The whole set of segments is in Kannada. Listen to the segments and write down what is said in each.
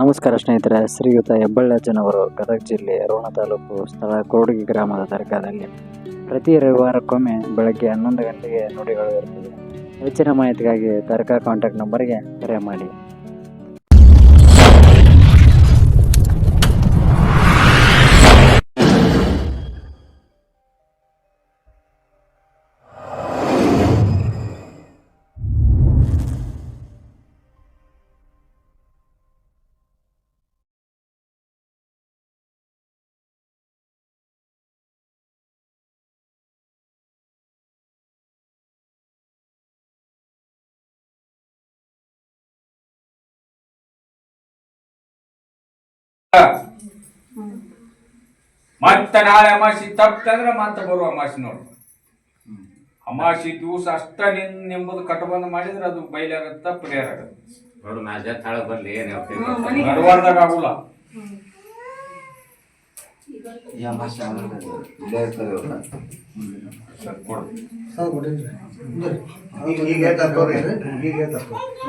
ನಮಸ್ಕಾರ ಸ್ನೇಹಿತರೆ, ಶ್ರೀಯುತ ಹೆಬ್ಬಳ್ಳಜ್ಜನವರು, ಗದಗ ಜಿಲ್ಲೆ ರೋಣ ತಾಲೂಕು ಸ್ಥಳ ಕೋಡಗಿ ಗ್ರಾಮದ ದರ್ಗಾದಲ್ಲಿ ಪ್ರತಿ ರವಿವಾರಕ್ಕೊಮ್ಮೆ ಬೆಳಗ್ಗೆ ಹನ್ನೊಂದು ಗಂಟೆಗೆ ನುಡಿಗಳು ಇರ್ತದೆ ಹೆಚ್ಚಿನ ಮಾಹಿತಿಗಾಗಿ ದರ್ಗಾ ಕಾಂಟ್ಯಾಕ್ಟ್ ನಂಬರ್ಗೆ ಕರೆ ಮಾಡಿ. ಮತ್ತೆ ನಾಳೆ ಅಮಾಸಿ ತಪ್ಪಂದ್ರೆ ಮತ್ತೆ ಬರುವ ಅಮಾಸಿ ನೋಡು. ಅಮಾಸಿ ದಿವಸ ಅಷ್ಟ ನಿನ್ ನಿಮ್ಮದು ಕಟ್ಟಬಂದ್ ಮಾಡಿದ್ರೆ ಅದು ಬಯಲಾಗತ್ತ ಪರಿಹಾರ ಆಗತ್ತೆ ನೋಡು ನಾ ಜಾಳ ತಾಳ ಬರ್ಲಿ ಏನ್ ಹೇಳ್ತೀನಿ ನಡುವಾರದಾಗ ಆಗುಲ್ಲ.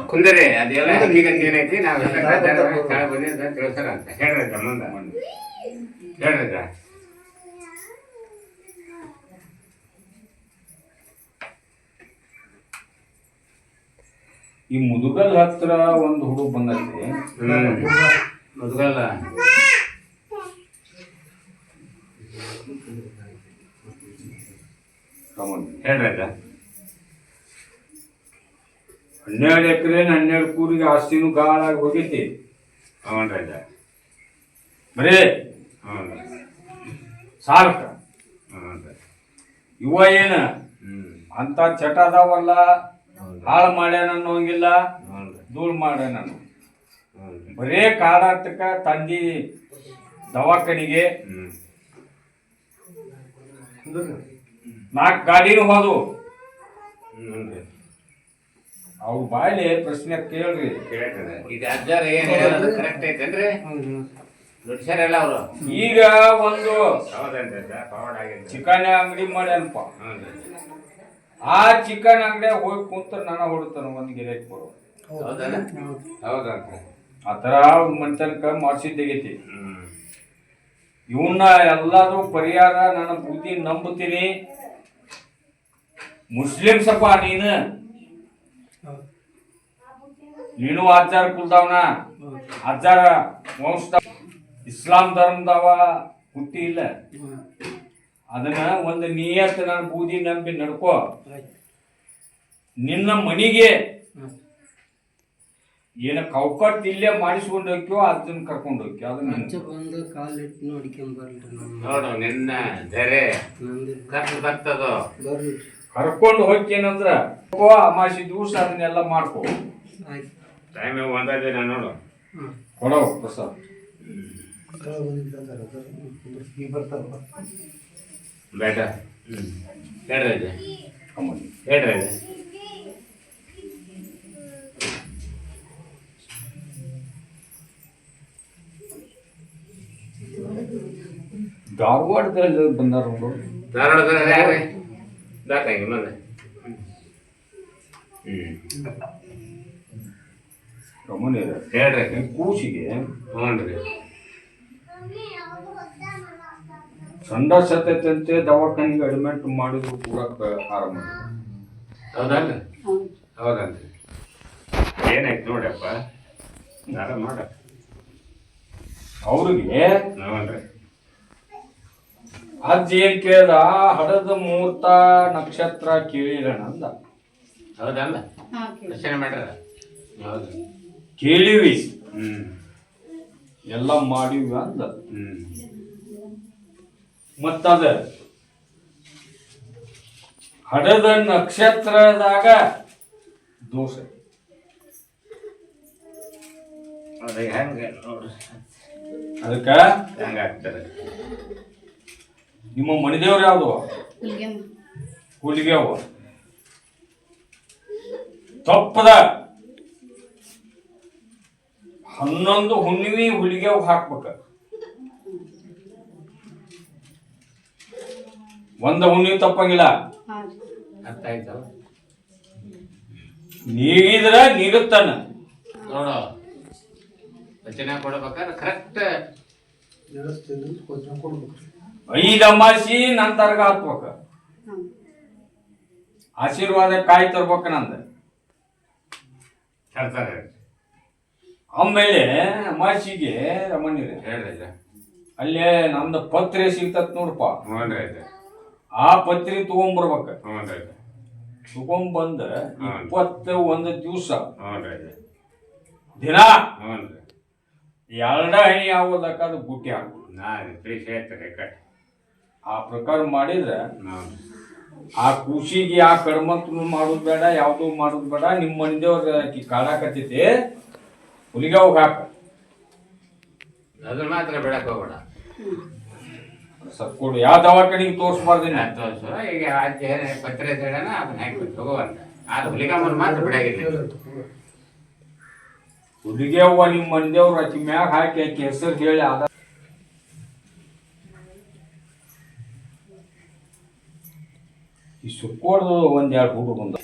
ಕುಂದರಿ ಅದೆಲ್ಲ ಈಗ ಏನೈತಿ ನಾವೆಲ್ಲ ತಾಳ ಬಂದಿದ್ದ ತಿಳ್ಸರ ಅಂತ ಹೇಳ್ರೈತ ಮುಂದ? ಹೇಳ್ರೈತ ಈ ಮುದುಗಲ್ ಹತ್ರ ಒಂದು ಹುಡುಗ ಬಂದೈತಿ. ಮುದ್ಗಲ್ಲ. ಹೇಳ್ರೈತ ಹನ್ನೆರಡು ಎಕರೆ ಹನ್ನೆರಡು ಕೂರಿಗೆ ಆಸ್ತಿನೂ ಗಾಳಾಗಿ ಹೋಗೈತಿ ಹ್ಞೂನ್ರೈತ ಬರೇ ಹ್ಞೂ ಸಾಲ್ಕ ಹ್ಞೂನ್ರಿ ಇವ ಏನ ಹ್ಮ್ ಅಂತ ಚಟ ಅದಾವಲ್ಲ ಹಾಳು ಮಾಡ್ಯಾನ ಅನ್ನೋಂಗಿಲ್ಲ ಧೂಳು ಧೂಳ್ ಮಾಡ್ಯಾನ ಬರೇ ಕಾಡಾಟಕ್ಕ ತಂದಿ ದವಾಖಾನಿಗೆ ಹ್ಮ್ ನಾಲ್ಕು ಗಾಡಿನೂ ಹೋದು ಅವು ಬಾಯ್ಲಿ ಪ್ರಶ್ನೆ ಕೇಳ್ರಿ. ಕೇಳ್ತದೆ. ಇದು ಅಜ್ಜಾರ ಏನ್ ಹೇಳೋದು ಕರೆಕ್ಟ್ ಐತೇನ್ರಿ? ದುಡ್ಸ್ಯಾರಲ್ಲ ಅವರು. ಈಗ ಒಂದು ಹೌದೇನ್ರಿ ಫಾರ್ವರ್ಡ್ ಆಗೈತೆ ಚಿಕನ್ ಅಂಗಡಿ ಮಾಡಿ ಅನ್ಪ ಆ ಚಿಕನ್ ಅಂಗಡಿ ಹೋಗಿ ಕುಂತ ನಾನು ಹೊಡ್ತಾನ ಒಂದು ಗಿರೇಟ್ ಹೌದಲ್ಲ ಹೌದಂತ ಆ ಮಾಡ್ಸಿದ್ದಾಗೈತಿ ಹ್ಮ್. ಇವನ್ನ ಎಲ್ಲಾದ್ರೂ ಪರಿಹಾರ ನನ್ನ ಬುದ್ಧಿ ನಂಬುತ್ತೀನಿ. ಮುಸ್ಲಿಮ್ಸಪ್ಪ ನೀನು. ನೀನು ಅಜ್ಜಾರ ಕುಲ್ದವನ. ಅಜ್ಜಾರ ವಂಶದ ಇಸ್ಲಾಂ ಧರ್ಮದವ ಹುಟ್ಟಿ ಇಲ್ಲ. ಅದನ್ನ ಒಂದು ನಿಯತ್ ನನ್ನ ಬೂದಿ ನಂಬಿ ನಡ್ಕೋ. ನಿನ್ನ ಮನಿಗೆ ಏನ ಕೌಕಟ್ ಇಲ್ಲೇ ಮಾಡಿಸ್ಕೊಂಡು ಹೋಗ್ಯೋ ಅದನ್ನ ಕರ್ಕೊಂಡು ಹೋಗ್ಯೋ ಅದನ್ನ ಬಂದು ಕಾಲಿಟ್ಟು ನೋಡ್ಕೊಂಡ್ ಬರ್ಲಿ ನೋಡು ನಿನ್ನ ಧರೆ. ನಂದು ಖರ್ಚು ಬರ್ತದೋ? ಬರ್ರಿ. ಕರ್ಕೊಂಡು ಹೋಗ್ಯೇನಂದ್ರ ಓ ಅಮಾಸಿ ದಿವಸ ಅದನ್ನೆಲ್ಲ ಮಾಡ್ಕೋ. ಆಯ್ತು. ಟೈಮ್ ಒಂದೇ ನೋಡು. ಹಾಂ. ಕೊಡೋ ಪ್ರಸಾದ್. ಬೇಟ ಹ್ಮ್. ಹೇಳ್ರಿ. ಧಾರವಾಡದಲ್ಲಿ ಬಂದಾರ ಅವರು ಹೇಳ್ರಿ ಕೂಸಿಗೆ ಸಂಡ ಸತ್ತೈತಂತೆ ದವಾಖಾನಿಗೆ ಅಡ್ಮಿಟ್ ಮಾಡಿದ್ರು ಕೂಡ ಆರಾಮ ಹೌದಲ್ರಿ ಹೌದಲ್ರಿ ಏನಾಯ್ತು ನೋಡಪ್ಪ ನಾರ ಮಾಡ ಅವ್ರಿಗೆ ಹ್ಞೂನ್ರಿ ಅಜ್ಜ ಏನ್ ಕೇಳ್ದ? ಹಡದ ಮುಹೂರ್ತ ನಕ್ಷತ್ರ ಕೇಳಿರಣ ಅಂದ. ಹೌದಲ್ಲ ರಚನೆ ಮಾಡ್ಯಾರ? ಹೌದು. ಕೇಳಿವಿ. ಹ್ಮ್. ಎಲ್ಲ ಮಾಡಿವಿ ಅಂದ. ಹ್ಮ್. ಮತ್ತದ? ಹಡದ ನಕ್ಷತ್ರದಾಗ ದೋಷ. ಅದ ಹೆಂಗ ನೋಡ್ರಿ? ಅದಕ್ಕ? ಹೆಂಗ ಆಗ್ತದೆ? ನಿಮ್ಮ ಮಣಿದೇವ್ರು ಯಾವ್ದು? ಹುಲಿಗೆ ಅವ ತಪ್ಪದ. ಹನ್ನೊಂದು ಹುಣ್ಣಿಮೆ ಹುಲಿಗೆ ಹಾಕ್ಬೇಕ. ಒಂದ ಹುಣ್ಣಿಮೆ ತಪ್ಪಂಗಿಲ್ಲ? ಅರ್ಥ ಆಯ್ತಲ್ಲ ನೀಗಿದ್ರ ನೀಗುತ್ತಾನ. ನೋಡ. ವಚನ ಕೊಡ್ಬೇಕಾದ್ರೆ ಕರೆಕ್ಟ್ ಐದು ಅಮಾಸಿ ನನ್ ತರಗ ಹತ್ಬೇಕ ಆಶೀರ್ವಾದ ಕಾಯಿ ತರ್ಬೇಕ ನಂದ. ಹೇಳ್ತಾರೆ. ಆಮೇಲೆ ಅಮಾಸಿಗೆ ರಮಣ್ಣ ಹೇಳ್ರಿ ಅಲ್ಲೇ ನಮ್ದು ಪತ್ರೆ ಸಿಗ್ತತ್ ನೋಡಪ್ಪ. ಹ್ಞೂ ರೀ ಆ ಪತ್ರಿ ತಗೊಂಡ್ಬರ್ಬೇಕ ಹ್ಞೂ ತಗೊಂಡ್ಬಂದ. ಇಪ್ಪತ್ತ ಒಂದು ದಿವಸ. ದಿನ. ಎರಡ ಹಣಿ ಆಗೋದಕ್ಕ ಅದು ಗುಟ್ಟಿ ಹಾಕು ನಾ ಪ್ಲೀಸ್ ಹೇಳ್ತಾರೆ ಕಟ್ ಆ ಪ್ರಕಾರ ಮಾಡಿದ್ರೆ ಆ ಖುಷಿಗೆ ಆ ಕರ್ಮಕ್ಕೂ ಮಾಡೋದು ಬೇಡ ಯಾವುದು ಮಾಡೋದು ಬೇಡ. ನಿಮ್ಮ ಮನೆದೇವ್ರ ಆಕಿ ಕಾಡಾಕತ್ತೈತಿ ಹುಲಿಗೆ ಹೋಗಿ ಹಾಕ. ಅದನ್ನ ಮಾತ್ರ ಬಿಡಕ್ ಹೋಗ್ಬೇಡ. ಸತ್ಕೊಡು ಯಾವ ದವಾಖಾನಿಗೆ ತೋರಿಸ್ಬಾರ್ದಿನ ತೋರಿಸೋ. ಈಗ ಅಜ್ಜ ಪತ್ರೆ ಹೇಳೋಣ ಅದನ್ನ ಹಾಕಿ ತಗೋವಂತ ಆದ್ರೆ ಹುಲಿಗಮ್ಮನ ಮಾತ್ರ ಬಿಡಾಗಿಲ್ಲ. ಹುಲಿಗೆ ನಿಮ್ಮ ಮನೆದೇವ್ರ ಆಕಿ ಮ್ಯಾಗ ಹಾಕಿ ಆಕಿ ಹೆಸರು ಹೇಳಿ ಆದ ಸುಕ್ಕೋಡ್ದು ಒಂದು ಎರಡು ಹುಡುಗ ಬಂದ.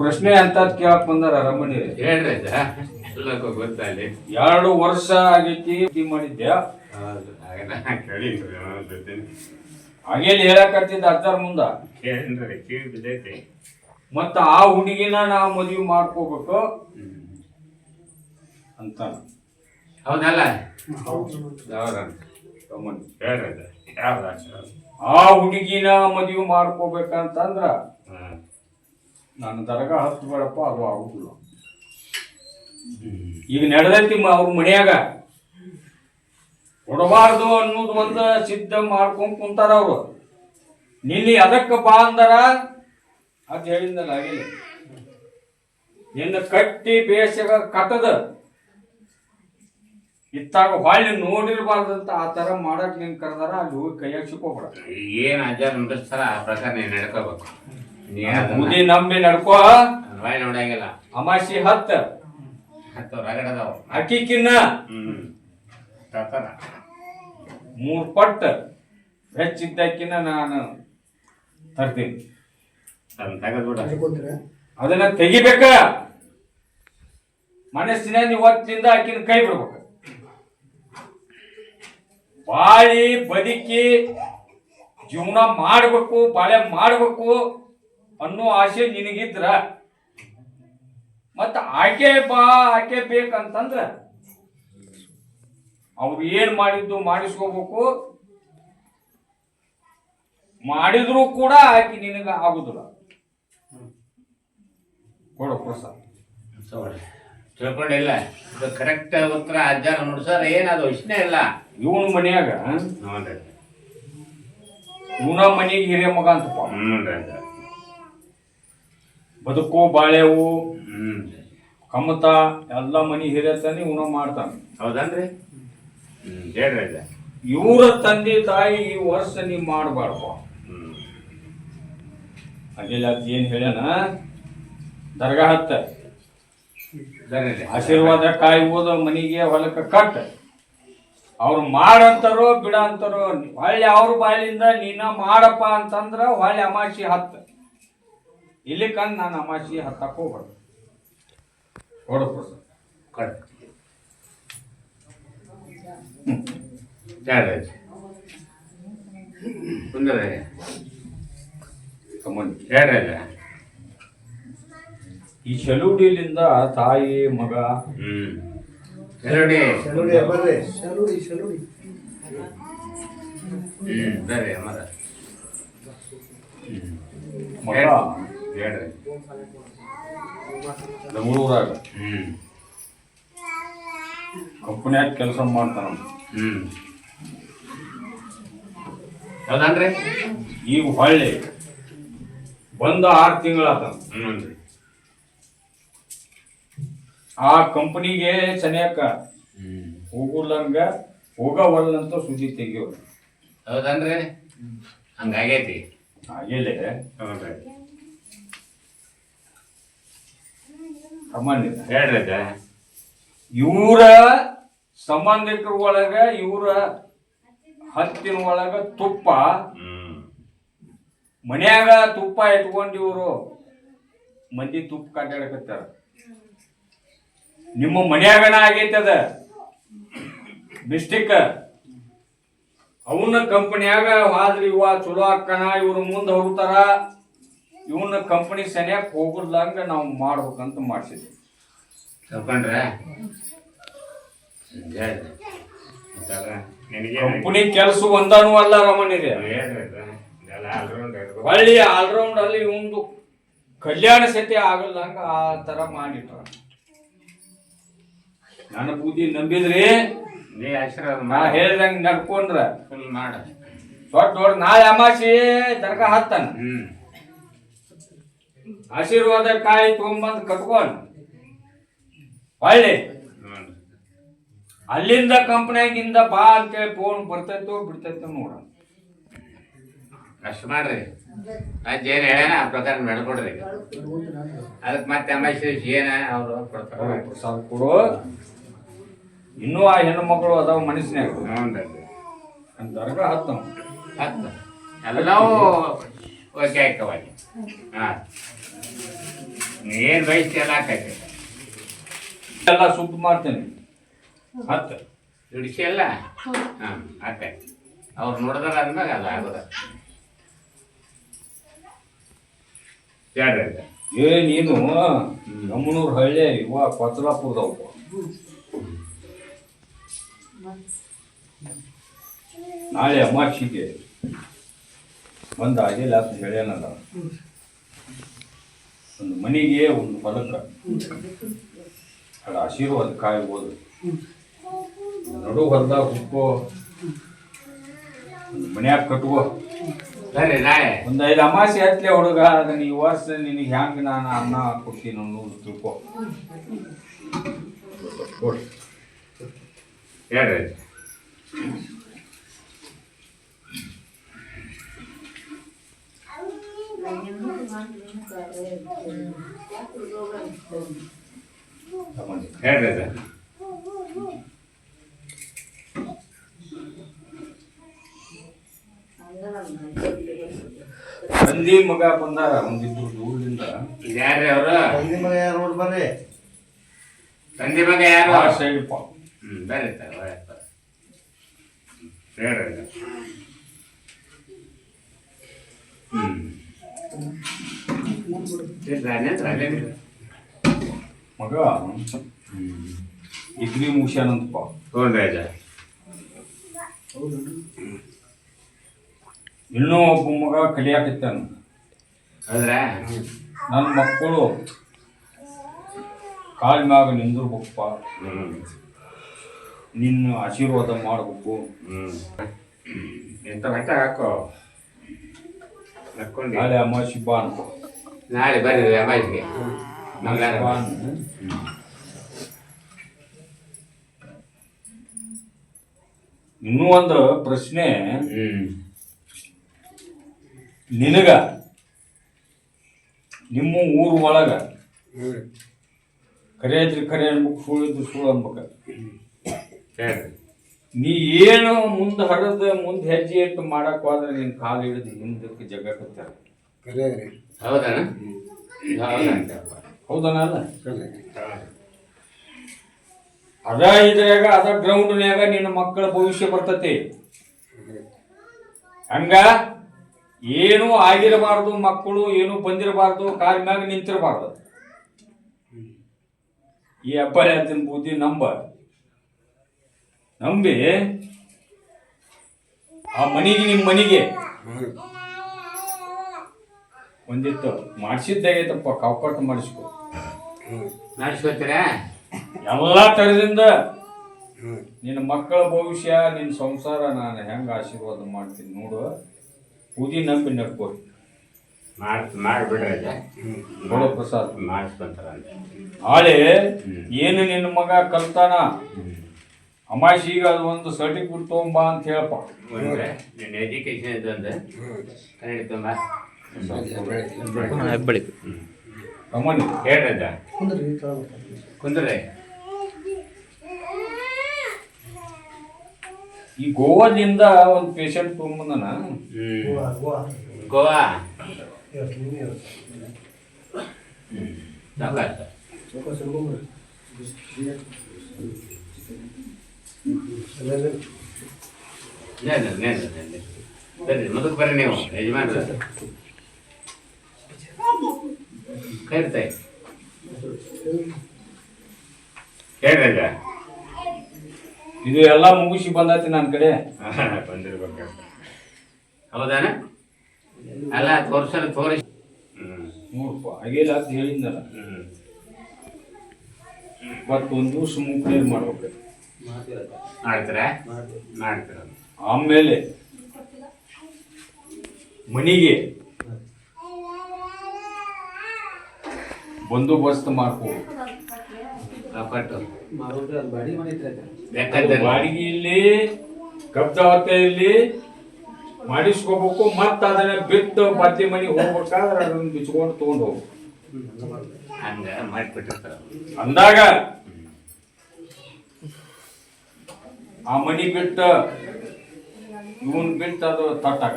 ಪ್ರಶ್ನೆ ಅಂತ ಕೇಳಕ್ ಬಂದಾರ ರಮಣಿ ಹೇಳ್ರಿ ಎಲ್ಲಕ್ಕೂ ಗೊತ್ತಾಗಲಿ. ಎರಡು ವರ್ಷ ಆಗೈತಿ ಮಾಡಿದ್ದೆ. ಹಾಗೆಲ್ಲಿ ಹೇಳಕತ್ತಿದ್ದ ಅಜ್ಜಾರ ಮುಂದ? ಕೇಳ್ರಿ ಕಿವಿ ಬಿದ್ದೈತಿ ಮತ್ತ ಆ ಹುಡುಗಿನ ನಾ ಮದುವೆ ಮಾಡ್ಕೋಬೇಕು. ಅಂತ ಹೌದಲ್ಲ. ಹೇಳ್ರಿ ಯಾವ್ದು ಅಕ್ಷರ? ಆ ಹುಡುಗಿನ ಮದುವೆ ಮಾಡ್ಕೋಬೇಕಂತಂದ್ರ. ನನ್ನ ದರಗ ಹತ್ತು ಬೇಡಪ್ಪ ಅದು ಆಗುದಿಲ್ಲ. ಈಗ ನಡೆದೈತಿ ಮ- ಅವ್ರ ಮನೆಯಾಗ. ಕೊಡಬಾರ್ದು ಅನ್ನೋದು ಒಂದ ಸಿದ್ಧ ಮಾಡ್ಕೊಂಡ್ ಕುಂತಾರ ಅವರು. ನಿಲ್ಲಿ ಅದಕ್ಕ ಬಾ ಅಂದರ. ಅದ್ ಹೇಳಿದ್ನಲ್ಲ ಆಗಿಲ್ಲ. ನಿನ್ನ ಕಟ್ಟಿ ಬೇಸಗ ಕಟ್ಟದ. ಇತ್ತಾಗ ಹೊಳ್ಳಿ ನೋಡಿರ್ಬಾರ್ದಂತ ಆ ತರ ಮಾಡಕ್ ನಿನ್ ಕರ್ದಾರ ಅಲ್ಲಿ ಹೋಗಿ ಕೈಯಾಗ ಸಿಕ್ಕೋಬೇಡ ಏನ್ ಅಜ್ಜಾರ್ ನಡೆಸ್ತಾರ ಆ ಪ್ರಕಾರ ನೀನ್ ನಡ್ಕೋಬೇಕು. ನೀ ಮುದಿ ನಂಬಿ ನಡ್ಕೋ. ನೋಡಂಗಿಲ್ಲ. ಅಮಾಸಿ ಹತ್ತ. ಹತ್ತು ರಗಡದವು ಅಕ್ಕಿಕ್ಕಿನ್ನ ಹ್ಮ್. ತರ್ತಾರ. ಮೂರ್ ಪಟ್ಟ. ಹೆಚ್ಚಿದ್ದಕ್ಕಿನ್ನ ನಾನು ತರ್ತೀನಿ. ಅದನ್ನ ತೆಗೆದ್ಬಿಡ ಅದನ್ನ ತೆಗಿಬೇಕ. ಮನಸ್ಸಿನ ಇವತ್ತಿಂದ ಆಕಿನ ಕೈ ಬಿಡ್ಬೇಕು. ಬಾಳಿ ಬದುಕಿ ಜೀವನ ಮಾಡಬೇಕು, ಬಾಳೆ ಮಾಡ್ಬೇಕು ಅನ್ನೋ ಆಸೆ ನಿನಗಿದ್ರ. ಮತ್ತ ಆಕೆ ಬಾ, ಆಕೆ ಬೇಕಂತಂದ್ರ ಅವ್ರು ಏನ್ ಮಾಡಿದ್ದು ಮಾಡಿಸ್ಕೋಬೇಕು. ಮಾಡಿದ್ರು ಕೂಡ ಆಕೆ ನಿನಗ ಆಗುದಿಲ್ಲ. ಕೊಡು ಪ್ರಸಾದ್. ತಿಳ್ಕೊಂಡಿಲ್ಲ. ಇದು ಕರೆಕ್ಟ್ ಉತ್ತರ ನೋಡಿ ಸರ್. ಏನದು ಇಷ್ಟನೇ ಇಲ್ಲ. ಇವನ ಮನೆಯಾಗ ನೋಡ್ರಿ ಇವನ ಮನೆಗೆ ಹಿರಿಯ ಮಗ ಅಂತಪ್ಪ. ಬದುಕು ಬಾಳೆವು ಕಮತ ಕಮ್ಮತ ಎಲ್ಲ ಮನಿ ಹಿರಿಯತಾನೆ ಇವನ ಮಾಡ್ತಾನೆ. ಹೌದನ್ರಿ? ಹ್ಞೂ ಹೇಳ್ರಿ ಅಜ್ಜ ಇವರ ತಂದೆ ತಾಯಿ ಈ ವರ್ಷ ನೀವು ಮಾಡಬಾರ್ದು. ಹ್ಞೂ. ಅದು ಏನು ಹೇಳ್ಯಾನ? ದರ್ಗಾ ಹತ್ತ. ಆಶೀರ್ವಾದ ಕಾಯಿ ಓದ ಮನಿಗೆ ಹೊಲಕ್ಕೆ ಕಟ್ಟ. ಅವ್ರು ಮಾಡಂತಾರೋ ಬಿಡ ಅಂತಾರೋ ಹೊಳ್ಳಿ ಅವ್ರ ಬಾಯಿಲಿಂದ ನೀನ ಮಾಡಪ್ಪ ಅಂತಂದ್ರ ಹೊಳ್ಳಿ ಅಮಾಸಿ ಹತ್ತ. ಇಲ್ಲಿ ಕಂದ್ ನಾನು ಅಮಾಸಿ ಹತ್ತಕ್ಕೆ ಹೋಗ್ಬಾರ್ದು. ಈ ಶಲುಡಿಲಿಂದ ತಾಯಿ ಮಗ ಹ್ಞೂ ಬರ್ರಿ. ಹೇಳ್ರಿ. ಕಂಪನ್ಯಾಗ ಕೆಲಸ ಮಾಡ್ತಾನ ಹ್ಞೂ ಹೌದನ್ರಿ? ಈಗ ಹೊಳ್ಳಿ ಬಂದ ಆರು ತಿಂಗಳಾತ ಹ್ಞೂ ರೀ ಆ ಕಂಪನಿಗೆ ಚೆನ್ನಾಗ ಹ್ಞೂ ಹೋಗುಲ್ಲಂಗ ಹೋಗವಲ್ಲಂತ ಸುದ್ದಿ ತೆಗಿಯೋರು. ಹೌದನ್ರಿ? ಹಂಗಾಗೈತಿ. ಹಾಗೇಲೆ. ಹೌದ್ರಿ. ಸಾಮಾನ್ಯ ಹೇಳ್ರಿ ಇವರ ಸಂಬಂಧಿಕರ ಒಳಗ ಇವರ ಹತ್ತಿನ ಒಳಗ ತುಪ್ಪ ಮನ್ಯಾಗ ತುಪ್ಪ ಇಟ್ಕೊಂಡು ಇವರು ಮಂದಿ ತುಪ್ಪ ಕಾಟಾಡಕತ್ತಾರ ನಿಮ್ಮ ಮನ್ಯಾಗನ ಆಗೈತೆ ಅದ. ಮಿಸ್ಟೇಕ್. ಅವನ್ನ ಕಂಪನಿಯಾಗ ಹಾದ್ರಿ ಇವ ಚಲೋ ಅಕ್ಕನ ಇವ್ರ ಮುಂದೆ ಹೋಗ್ತಾರ. ಇವನ್ನ ಕಂಪನಿ ಸನಿಯಾಗ ಹೋಗಲ್ದಂಗ ನಾವು ಮಾಡ್ಬೇಕಂತ ಮಾಡ್ಸಿದ್ವಿ. ತಗೊಂಡ್ರೆ ಕಂಪನಿ ಕೆಲಸ ಒಂದಾನು ಅಲ್ಲ ಆಲ್ರೌಂಡರ್ ಹೊಳ್ಳಿ ಆಲ್ರೌಂಡ್ ಅಲ್ಲಿ ಒಂದು ಕಲ್ಯಾಣ ಸತಿ ಆಗಲ್ದಂಗ ಆ ತರ ಮಾಡಿಟ್ರ. ನನ್ನ ಬುದ್ಧಿ ನಂಬಿದ್ರಿ? ನೀ ಆಶೀರ್ವಾದ ನಾ ಮಾಡಿ. ಹೇಳ್ದಂಗ ನಡ್ಕೊಂಡ್ರ. ಫುಲ್ ಮಾಡ ದೊಡ್ಡ ದೊಡ್ಡ ನಾಳೆ ಅಮಾಸಿ ದರ್ಗಾ ಹತ್ತಾನ. ಹ್ಮ್. ಆಶೀರ್ವಾದ ಕಾಯಿ ತೊಗೊಂಬಂದು ಕಟ್ಕೊಂಡ್. ನೋಡ್ರಿ ಅಲ್ಲಿಂದ ಕಂಪ್ನಿಯಾಗಿಂದ ಬಾ ಅಂತೇಳಿ ಫೋನ್ ಬರ್ತೈತೋ ಬಿಡ್ತೈತೋ ನೋಡ. ಅಷ್ಟು ಮಾಡ್ರಿ. ಅಜ್ಜ ಏನು ಹೇಳ್ಯಾನ? ಆ ಪ್ರಕಾರ ನಡ್ಕೊಡ್ರಿ ಅದಕ್ಕೆ ಮತ್ತೆ ಅಮಾಶಿ ಏನ ಅವರು ಕೊಡ್ತಾರೆ. ಪ್ರಸಾದ ಕೊಡು. ಇನ್ನೂ ಆ ಹೆಣ್ಣು ಮಕ್ಕಳು ಅದಾವ ಮನಸ್ಸಿನಾಗ ದರ್ಗಾ ಹತ್ತ ಹತ್ತು. ಎಲ್ಲವೂ ಓಕೆ ಆಯ್ಕವಾಗಿ ಹಾಂ. ಏನು ಬಯಸ್ತಿ ಎಲ್ಲ ಹಾಕೈತೆ ಎಲ್ಲ ಸುದ್ದು ಮಾಡ್ತೇನೆ. ಹತ್ತು. ಹಿಡಿಸಿ ಎಲ್ಲ? ಹಾಂ ಹಾಕೈತೆ ಅವ್ರು ನೋಡಿದಾರ ಅಂದಾಗ ಅಲ್ಲ ಆಗೋದ. ಏ ನೀನು ನಮ್ಮನೂರು ಹಳ್ಳಿ ಇವ ಕೊಚ್ಚಲಾಪುರದವ ನಾಳೆ ಅಮಾಕ್ಷಿಗೆ ಬಂದ ಆಗಿಲ್ಲ ಅಂತ ಹೇಳ್ಯಾನಲ್ಲ ಒಂದು ಮನೆಗೆ ಒಂದು ಫಲಕ. ಅದ ಆಶೀರ್ವಾದ ಕಾಯ್ಬೋದು. ನಡು ಹೊಲ್ದಾಗ ಹುಡ್ಕೋ ಒಂದು ಮನ್ಯಾಗ ಕಟ್ಕೋ. ಒಂದ್ ಐದು ಅಮಾಸೆ ಹತ್ಲೆ ಹುಡುಗ ಅದನ್ನ ಈ ವರ್ಷ ನಿನಗೆ ಹ್ಯಾಂಗ ನಾನು ಅನ್ನ ಕೊಡ್ತೀನಿ ಅನ್ನೋದು ತಿಳ್ಕೊ. ಕೊಡ್ರಿ. ಹೇಳ್ರಿ. ಹೇಳ್ರಿ ಅಜ್ಜ. ತಂದಿ ಮಗ ಬಂದಾರ ಒಂದಿಬ್ರು ದೂರದಿಂದ. ಇದ್ಯಾರ್ರಿ ಅವರು? ತಂದೆ ಮಗ ಯಾರು ರೋಡ್ ಬರ್ರಿ? ತಂದೆ ಮಗ ಯಾರು? ಆ ಸೈಡ್ ಬರ್ರಿ ಸರ್ ಒಳ್ಳೆ. ಹೇಳ್ರಿ ಅಲ್ಲೇ ಮಗ ಡಿಗ್ರಿ ಮುಗ್ಸ್ಯಾನಂತಪ್ಪ ಅಜ್ಜ. ಇನ್ನೂ ಒಬ್ಬ ಮಗ ಕಲಿಯಾಕತ್ತಾನ ಹೌದ್ರಾ? ನನ್ನ ಮಕ್ಕಳು ಕಾಲ್ ಮ್ಯಾಗ ನಿಂದಿರ್ಬೇಕಪ್ಪ. ನಿನ್ನ ಆಶೀರ್ವಾದ ಮಾಡ್ಬೇಕು. ಹ್ಮ್. ಎಂತ ಹೊಟ್ಟ ಹಾಕೋ? ಹಾಕೊಂಡಿ ನಾಳೆ ಅಮಾಸಿ ಬಾ ಅಂತ. ನಾಳೆ ಬರ್ರಿ ಮಂಗಳವಾರ. ಬಾ. ಅಂತ. ಇನ್ನೂ ಒಂದು ಪ್ರಶ್ನೆ. ನಿನಗ ನಿಮ್ಮ ಊರು ಒಳಗ ಕರೆ ಇದ್ರಿ ಕರೆ ಅನ್ಬೇಕು ಸುಳ್ಳು ಇದ್ರೆ ಸುಳ್ಳು ಅನ್ಬೇಕ ನೀ ಏನು ಮುಂದೆ ಹಡದ ಮುಂದೆ ಹೆಜ್ಜೆ ಇಟ್ಟು ಮಾಡಕ್ ಹೋದ್ರೆ ನಿನ್ ಕಾಲು ಹಿಡಿದು ಹಿಂದಕ್ಕೆ ಹೌದಂತಪ್ಪ ಹೌದನಲ್ಲ? ಅದ ಇದ್ರಾಗ ಅದ ಗ್ರೌಂಡ್ನ್ಯಾಗ ನಿನ್ನ ಮಕ್ಕಳ ಭವಿಷ್ಯ ಬರ್ತತಿ. ಹಂಗ? ಏನು ಆಗಿರಬಾರ್ದು ಮಕ್ಕಳು ಏನು ಬಂದಿರಬಾರ್ದು ಕಾಲ ಮ್ಯಾಗ ನಿಂತಿರಬಾರ್ದು. ಈ ಅಬ್ಬರ ಬುದ್ಧಿ ನಂಬ. ನಂಬಿ ಆ ಮನೆಗೆ ನಿಮ್ಮ ಮನೆಗೆ. ಒಂದಿತ್ತು. ಮಾಡಿಸಿದ್ದಾಗೈತಪ್ಪ ಕಾಪಾಟ ಮಾಡಿಸ್ಕೊ. ಮಾಡಿಸ್ಕೊತೀರ? ಎಲ್ಲಾ ತರದಿಂದ ನಿನ್ನ ಮಕ್ಕಳ ಭವಿಷ್ಯ ನಿನ್ನ ಸಂಸಾರ ನಾನು ಹೆಂಗೆ ಆಶೀರ್ವಾದ ಮಾಡ್ತೀನಿ ನೋಡು. ಕೂದಿ ನಂಬಿ ನಡ್ಕೋ ಮಾಡಿ ಮಾಡಿಬಿಡ್ರಿ ಪ್ರಸಾದ್ ಮಾಡಿಸ್ಕೊಂತಾರ ಆಳೆ ಏನು ನಿನ್ನ ಮಗ ಕಲ್ತಾನ? ಅಮಾಶಿಗೆ ಅದು ಒಂದು ಸರ್ಟಿಫಿಕೇಟ್ ತೊಗೊಂಬಾ ಅಂತ ಹೇಳಪ್ಪ. ಎಜುಕೇಶನ್ ಇದೊಂದು ಕನ್ನಡ ತುಂಬ ಅಮ್ಮನಿ ಹೇಳ್ರಿ ಕುಂದ್ರೆ ಕುಂದ್ರಿ. ಈ ಗೋವಾದಿಂದ ಒಂದು ಪೇಷಂಟ್ ತೊಗೊಂಬಂದನ? ಗೋವಾ ಸಾಕಾಯ್ತು ನೇನು ಬರ್ರಿ ನೀವು ಯಜಮಾನ ಕರಿತಾಯಿ ಹೇಳ್ರಿ ಅಜ್ಜ. ಇದು ಎಲ್ಲ ಮುಗಿಸಿ ಬಂದಿ ನನ್ನ ಕಡೆ. ಬಂದಿರ್ಬೇಕು. ಹೌದಾನ? ಅಲ್ಲ ತೋರಿಸಿ ನೋಡಪ್ಪ ಆಗಿಲ್ಲ ಅಂತ ಹೇಳಿದ್ನಲ್ಲ. ಇವತ್ತು ಒಂದು ದಿವಸ ಮುಕ್ಳೇರ್ ಮಾಡ್ಬೇಕು. ಮಾಡ್ತೀರಾ? ಮಾಡ್ತೀರ? ಆಮೇಲೆ ಮನಿಗೆ ಬಂದೋಬಸ್ತ್ ಮಾಡ್ಕೋ. ಬಾಡಿಗೆಯಲ್ಲಿ ಕಬ್ಜಾವತೆಯಲ್ಲಿ ಮಾಡಿಸ್ಕೋಬೇಕು ಮತ್ತ ಅದನ್ನ ಬಿತ್ತು ಬತ್ತಿ ಮನೆಗೆ ಹೋಗ್ಬೇಕಾದ್ರೆ ಅದನ್ನ ಬಿಚ್ಕೊಂಡು ತಗೊಂಡು ಹೋಗ್ಬೇಕು ಹಂಗ ಮಾಡಿಬಿಟ್ಟಿರ್ತಾರ. ಅಂದಾಗ ಆ ಮನಿ ಬಿಟ್ಟು ಇವನ್ ಬಿಟ್ಟು ಅದು ತಟ್ಟಾಗ.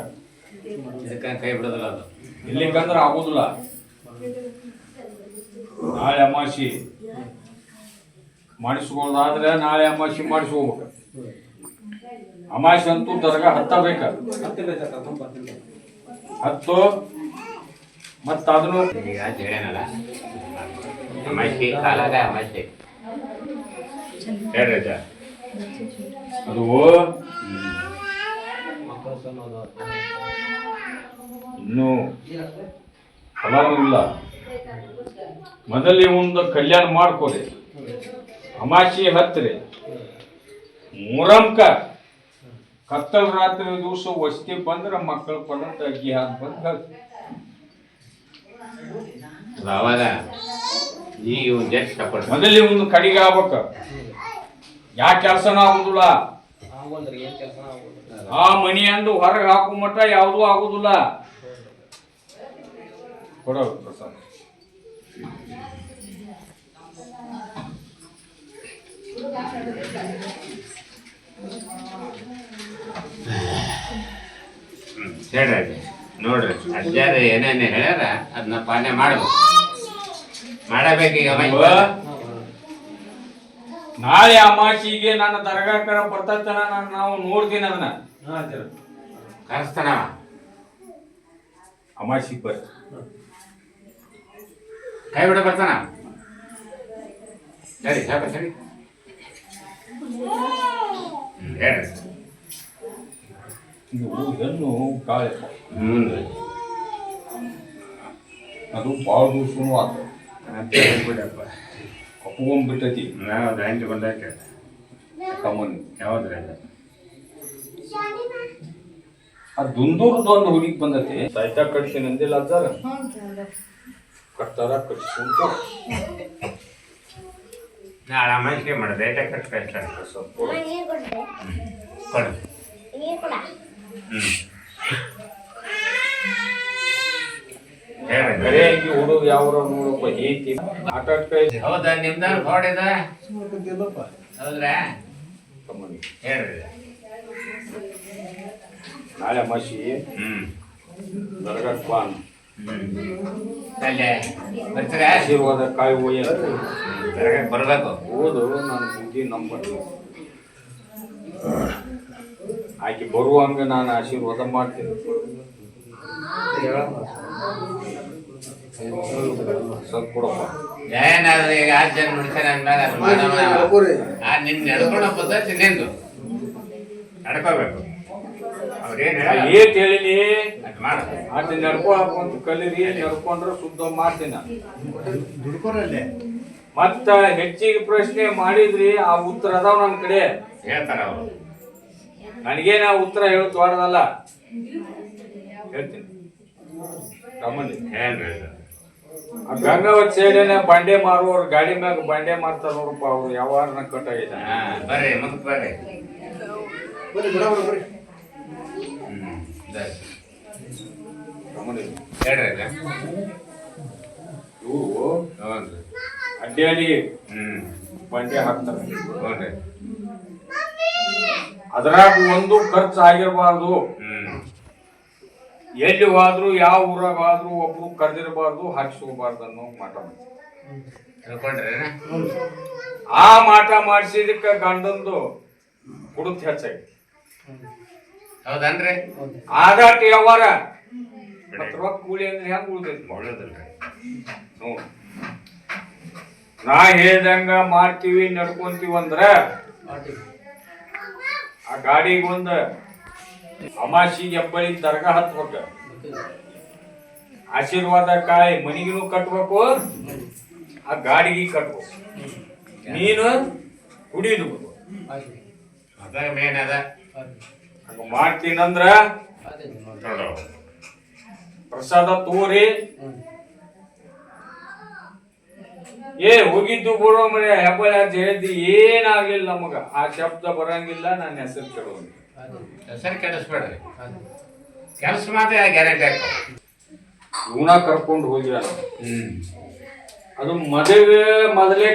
ಇದಕ್ಕೆ ಕೈ ಬಿಡೋದಿಲ್ಲ ಅದು. ಇಲ್ಲಿಗಂದ್ರೆ ಆಗುದಿಲ್ಲ. ನಾಳೆ ಅಮಾಸಿ ಮಾಡಿಸ್ಕೊಳ್ಳೋದಾದ್ರೆ ನಾಳೆ ಅಮಾಸಿ ಮಾಡಿಸ್ಕೋಬೇಕು. ಅಮಾಸಿ ಅಂತೂ ದರ್ಗಾ ಹತ್ತಬೇಕ ಹತ್ತು ಮತ್ತ ಅದನ್ನು ಹೇಳೇನಲ್ಲ ಅಮಾಸಿ ಕಾಲಾಗ ಅಮಾಸಿ ಹೇಳ್ರಿ. ಅದು ಇನ್ನೂ ಫಲಾನು ಇಲ್ಲ ಮೊದಲೇ ಒಂದು ಕಲ್ಯಾಣ ಮಾಡ್ಕೋರಿ. ಅಮಾಶಿ ಹತ್ರಿ. ಮೂರಂಕ. ಕತ್ತಲ್ ರಾತ್ರಿ ದಿವಸ ವಸ್ತಿ ಬಂದ್ರೆ ಮಕ್ಕಳು ಪಡಂತ ಅಗ್ಗಿ ಹಾಕಿ ಬಂದು ಮೊದಲೇ ಒಂದು ಕಡಿಗೆ ಆಗ್ಬೇಕ. ಯಾ ಕೆಲಸ ಆಗುದಿಲ್ಲ? ಆಗೋಲ್ರಿ ಏನ್ ಕೆಲಸ ಆಗೋಲ್ಲ ಆ ಮನಿ ಅಂದು ಹೊರಗೆ ಹಾಕೋ ಮಟ್ಟ ಯಾವುದೂ ಆಗುದಿಲ್ಲ. ಕೊಡೋ ಪ್ರಸಾದ್. ಹೇಳ್ರಿ ನೋಡ್ರಿ ಅಜ್ಜಾರ ಏನೇನು ಹೇಳ್ಯಾರ ಅದನ್ನ ಪಾನೆ ಮಾಡ್ಬೇಕು. ಮಾಡಬೇಕು ಈಗ ನಾಳೆ ಅಮಾಸಿಗೆ ನನ್ನ ದರ್ಗಾಕರ ಬರ್ತತನ ನಾನು ನಾವು ನೋಡ್ತೀನಿ ಅದನ್ನ. ಕರೆಸ್ತಾನ? ಅಮಾಸಿ ಬರ್ ಕೈ ಬಿಡ ಬರ್ತಾನ? ಸರಿ ಹೇಳ ಸರಿ. ಹೆಣ್ಣು ಕಾಳೆ ಹ್ಞೂ ಅದು ಭಾಳ ದಿವ್ಸನೂ ಆತ ಬಿಡಪ್ಪ ಕಪ್ಪಗೊಂಡ್ಬಿಟ್ಟೈತಿ ನಾವು ಗ್ರ್ಯಾಂಡ್ ಬಂದಾಕ. ಕಮ್ಮನ್ ಯಾವ್ದ್ರಿ ಅದು ಆ ದುಂದೂರ್ದು ಒಂದು ಹುಡುಗಿ ಬಂದೈತಿ. ಸಾಯ್ತಾ ಕಟ್ತೀನಿ ಅಂದಿಲ್ಲ ಅಜ್ಜಾರ? ಕಟ್ತಾರ ಕಟ್ಸ್ಕೊಂತ ನಾಳೆ ಅಮಾಸಿಗೆ ಮಾಡ ರೇಟ ಕಟ್ ಕಷ್ಟ ಸ್ವಲ್ಪ. ಕೊಡು. ಹ್ಞೂ ಕರೆಯಾಗಿ ಹುಡುಗ ಯಾವ ನೋಡಪ್ಪ ಏತಿ ಆಟ ಹೌದಾ ನಿಮ್ದ ಹೊಡೆದ? ಹೌದ್ರಾ? ಹೇಳ್ರಿ. ನಾಳೆ ಮಸಿ. ಅನ್ನು. ಅಲ್ಲೇ ಬರ್ತೀರಾ? ಆಶೀರ್ವಾದ ಕಾಯಿ ಒಯ್ಯ ಬರ್ಬೇಕು. ಓದು ನನ್ನ ಬುದ್ಧಿ ನಂಬರ್ ಆಕೆ ಬರುವಂಗ ನಾನು ಆಶೀರ್ವಾದ ಮಾಡ್ತೀನಿ. ಏನಾದ್ರೆ ಈಗ ಆ ಜನ ನುಡ್ತಾರೆ ಅಂದಾಗ ನಿನ್ ನಡ್ಕೊಳ್ಳೋ ಪದ್ಧತಿ ನಿಂದು. ನಡ್ಕೋಬೇಕು. ಏಟ್ ಹೇಳಿನಿ? ಅದ್ ನಡ್ಕೊಳಕ್ ಅಂತ ಕಲೀರಿ ನಡ್ಕೊಂಡ್ರೆ ಶುದ್ಧ ಮಾಡ್ತೀನಿ. ಮತ್ತ ಹೆಚ್ಚಿಗೆ ಪ್ರಶ್ನೆ ಮಾಡಿದ್ರಿ ಆ ಉತ್ತರ ಅದಾವ ನನ್ನ ಕಡೆ. ಹೇಳ್ತಾರ ಅವರು. ನನಗೇನ ಉತ್ತರ ದೊಡ್ಡದಲ್ಲ. ಹೇಳ್ತೀನಿ ತಮ್ಮಲ್ಲಿ ಏನ್ರಿ ಇದು? ಆ ಗಂಗಾವತಿ ಸೈಡಿನ ಬಂಡೆ ಮಾರುವವ್ರು ಗಾಡಿ ಮ್ಯಾಗ ಬಂಡೆ ಮಾರ್ತಾರ ನೋಡಪ್ಪ ಅವ್ರು ಯಾವಾರನ ಕಟ್ ಹಾ ಬರ್ರಿ ಮತ್ತೆ ಬರ್ರಿ. ಹೇಳ್ರಿ. ಇವರು ಅಡ್ಡಾಡಿ ಬಂಡೆ ಹಾಕ್ತಾರೆ. ಹ್ಞೂನ್ರಿ ಅದ್ರಾಗ ಒಂದು ಖರ್ಚು ಆಗಿರಬಾರ್ದು. ಹ್ಮ್. ಎಲ್ಲಿ ಹೋದ್ರು ಯಾವ ಊರಾಗ ಹೋದ್ರು ಒಬ್ರು ಕರೆದಿರಬಾರ್ದು ಹಾಕಿಸ್ಕೋಬಾರ್ದು ಅನ್ನೋ ಮಾಟ ಮಾಡ್ತಾರೆ. ತಿಳ್ಕೊಂಡ್ರೇನ ಆ ಮಾಟ ಮಾಡಿಸಿದಕ್ಕೆ ಗಂಡಂದು ಕುಡುತ್ ಹೆಚ್ಚಾಗಿ. ಹೌದನ್ರಿ? ಆದಾಟ ಯಾವಾರ ಮತ್ತ್ ರೊಕ್ಕ ಕೂಲಿ ಅಂದ್ರೆ ಹೆಂಗ್ ಉಳಿದೈತಿ? ಒಳ್ಳೇದಲ್ರಿ. ನೋಡು. ನಾ ಹೇಳ್ದಂಗ ಮಾಡ್ತೀವಿ ನಡ್ಕೊಂತೀವಿ ಅಂದ್ರ ಆ ಗಾಡಿಗೆ ಅಮಾಸಿಗೆ ಹೆಬ್ಬಳಿ ದರ್ಗಾ ಹತ್ಬೇಕ ಆಶೀರ್ವಾದ ಕಾಯಿ ಮನಿಗೂ ಕಟ್ಬೇಕು ಆ ಗಾಡಿಗೆ ಕಟ್ಬೇಕು. ನೀನು ಕುಡಿದು ಅದಾಗ ಮೇನ್ ಅದ. ಮಾಡ್ತೀನಂದ್ರ ಪ್ರಸಾದ ತೋರಿ ಏ ಹೋಗಿದ್ದು ಬರೋ ಮನೆ ಹೆಬ್ಬಳ್ಳಿ ಅಂತ ಹೇಳಿದ್ದು ಏನಾಗ್ಲಿಲ್ಲ ನಮಗ. ಆ ಶಬ್ದ ಬರಂಗಿಲ್ಲ ನನ್ನ ಹೆಸರು ಕೆಡೋದು ಹೆಸರು ಕೆಡಿಸ್ಬೇಡ್ರಿ. ಕೆಲಸ ಮಾತ್ರ ಗ್ಯಾರಂಟಿ ಹಾಕೋ ಊಣ ಕರ್ಕೊಂಡು ಹ್ಮ್. ಅದು ಮದುವೆ ಮೊದಲೇ